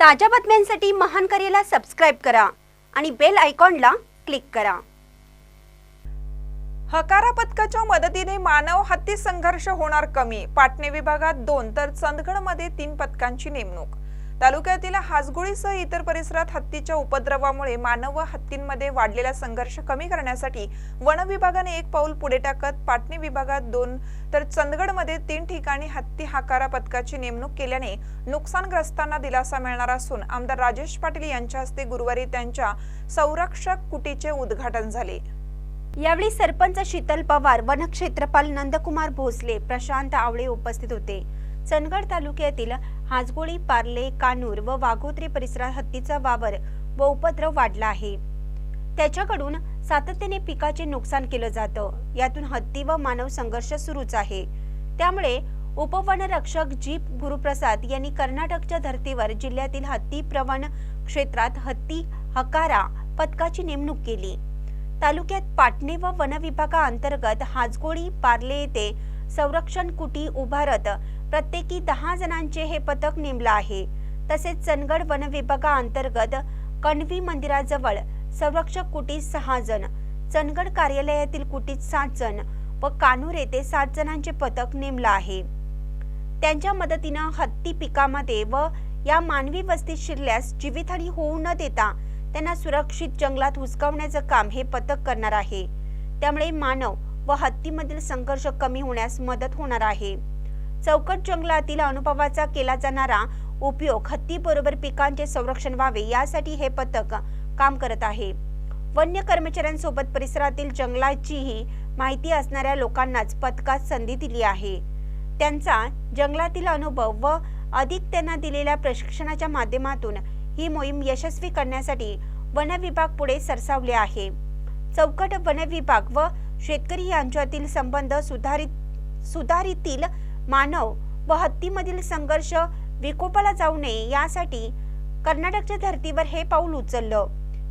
ताज्या बातम्यांसाठी महान करेला सबस्क्राईब करा आणि बेल आयकॉनला क्लिक करा. हकारा पथकाच्या मदतीने मानव हत्ती संघर्ष होणार कमी. पाटणे विभागात दोन तर चंदगडमध्ये तीन पथकांची नेमणूक. तालुक्यातील हासगुळीसह इतर परिसरात हत्तीच्या उपद्रवामुळे मानव व हत्तींमध्ये वाढलेला संघर्ष कमी करण्यासाठी वन विभागाने एक पाऊल पुढे टाकत पाटणी विभागात दोन तर चंदगडमध्ये तीन ठिकाणी हत्ती हाकारा पथकाची नेमणूक केल्याने नुकसानग्रस्तांना दिलासा मिळणार असून आमदार राजेश पाटील यांच्या हस्ते गुरुवारी त्यांच्या संरक्षक कुटीचे उद्घाटन झाले. यावेळी सरपंच शीतल पवार वनक्षेत्रपाल नंदकुमार भोसले प्रशांत आवळे उपस्थित होते. चंदगड तालुक्यातील हाजगोळी पार्ले कानूर व वाघोत्री परिसरात हत्तीचा वावर व उपद्रव वाढला आहे. त्याच्याकडून सातत्याने पिकाचे नुकसान केलं जातं. यातून हत्ती व मानव संघर्ष सुरूच आहे. त्यामुळे उपवनरक्षक जीप गुरुप्रसाद यांनी कर्नाटकच्या धर्तीवर जिल्ह्यातील हत्ती प्रवण क्षेत्रात हत्ती हकारा पथकाची नेमणूक केली. तालुक्यात पाटणे व वन विभागाअंतर्गत हाजगोळी पार्ले येथे संरक्षण कुटी उभारत प्रत्येकी दहा जणांचे हे पथक नेमलं आहे. तसेच चंदगड वन विभागाअंतर्गत कणवी मंदिराजवळ संरक्षक कुटीत सहा जण चंदगड कार्यालयातील कुटीत सात जण व कानूर येथे सात जणांचे पथक नेमलं आहे. त्यांच्या मदतीनं हत्ती पिकामध्ये व या मानवी वस्तीत शिरल्यास जीवितहानी होऊ न देता त्यांना सुरक्षित जंगलात हुसकावण्याचं काम हे पथक करणार आहे. त्यामुळे मानव व हत्तीमधील संघर्ष कमी होण्यास मदत होणार आहे. चौकट जंगलातील अनुभवाचा केला जाणारा उपयोग हत्तीबरोबर पिकांचे संरक्षण व्हावे यासाठी हे पथक काम करत आहे. वन्य कर्मचाऱ्यांसोबत परिसरातील जंगलाचीही माहिती असणाऱ्या लोकांनाच पथकात संधी दिली आहे. त्यांचा जंगलातील अनुभव व अधिक त्यांना दिलेल्या प्रशिक्षणाच्या माध्यमातून ही मोहीम यशस्वी करण्यासाठी वन विभाग पुढे सरसावले आहे. चौकट वन विभाग व शेतकरी यांच्यातील संबंध सुधारित सुधारितील मानव व हत्तीमधील संघर्ष विकोपाला जाऊ नये यासाठी कर्नाटकच्या धर्तीवर हे पाऊल उचललं.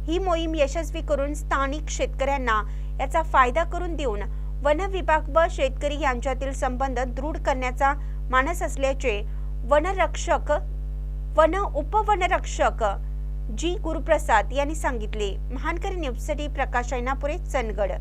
ही मोहीम यशस्वी करून स्थानिक शेतकऱ्यांना याचा फायदा करून देऊन वन विभाग व शेतकरी यांच्यातील संबंध दृढ करण्याचा मानस असल्याचे वनरक्षक वन उपवनरक्षक जी गुरुप्रसाद यांनी सांगितले. महानकरी न्यूजसाठी प्रकाश ऐनापुरे चंदगड.